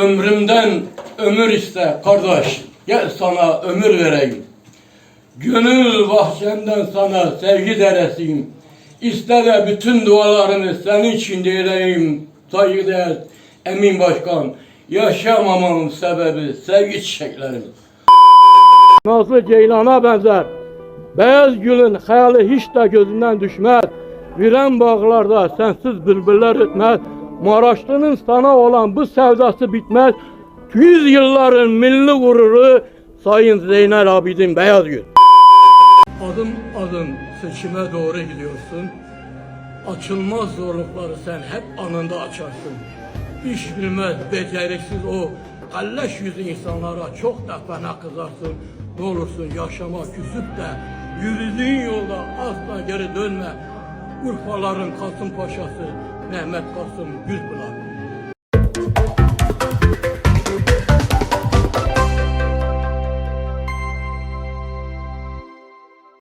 Ömrümden ömür iste kardeş. Gel sana ömür vereyim. Gönül bahçenden sana sevgi deresiyim. İste de bütün dualarımı senin için dileyim. Saygıdeğer Emin Başkan. Yaşamamamın sebebi sevgi çiçeklerim. Nazlı Ceylan'a benzer. Beyaz gülün hayali hiç de gözünden düşmez. Viren bağlarda sensiz bülbüller ötmez. Maraşlı'nın sana olan bu sevdası bitmez. Yüz yılların milli gururu Sayın Zeynel Abidin Beyazgül. Adım adım seçime doğru gidiyorsun. Açılmaz zorlukları sen hep anında açarsın. İş bilmez, beceriksiz o kalleş yüzü insanlara çok da fena kızarsın. Ne olursun yaşama küsüp de yürüdüğün yolda asla geri dönme. Urfaların Kasım Paşası Mehmet Kasım Gülpınar.